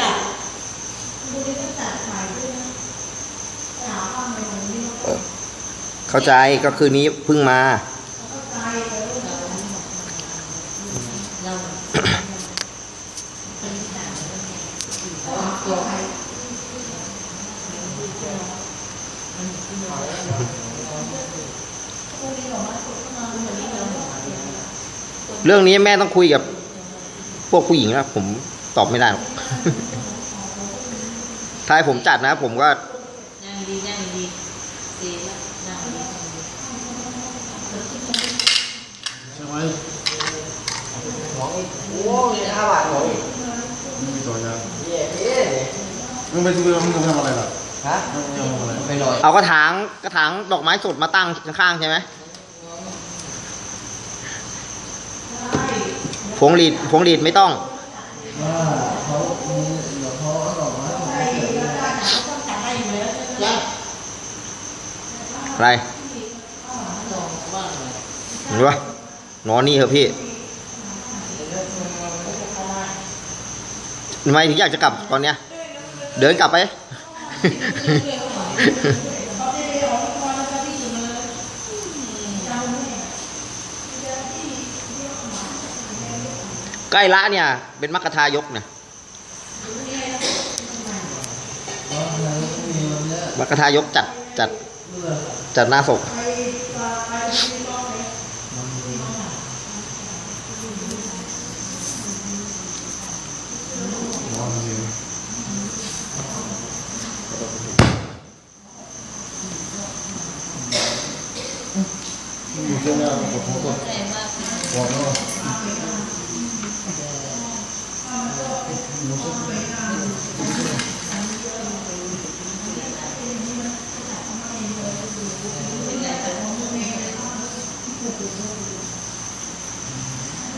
จัดพรุ่งนี้ต้องจัดใหม่ด้วยนะไปหาข้าวใหม่วันนี้เออเข้าใจก็คืนนี้เพิ่งมาเข้าใจเลยว่าเราตัวใครพรุ่งนี้บอกว่าสุดก็มาวันนี้เราบอกว่าเรื่องนี้แม่ต้องคุยกับพวกผู้หญิงนะผม ตอบไม่ได้หรอกถ้าให้ผมจัดนะผมก็นั่งดีนั่งดีเสียนั่งดีใช่ไหมโอ้ยห้าบาทหมดไม่มีตัวยาเย่เย่มึงไปซื้อมึงจะทำอะไรล่ะฮะมึงจะทำอะไรไปหน่อยเอากระถางกระถางดอกไม้สดมาตั้งข้างๆใช่ไหมพวงหลีดพวงหลีดไม่ต้อง ว่าเขาเดี๋ยวเขาเอาดอกไม้ของไอ้ก็ได้นะเขาต้องจัดให้อยู่แล้วใช่ไหมอะไรลองบ้างเลยเห็นปะนอนนี่เถอะพี่ทำไมถึงอยากจะกลับตอนเนี้ย เดินกลับไป ใกล้ละเนี่ย เป็นมัคคทายกเนี่ยมัคคทายกจัดจัดจัดหน้าศพน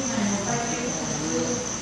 バイバイ。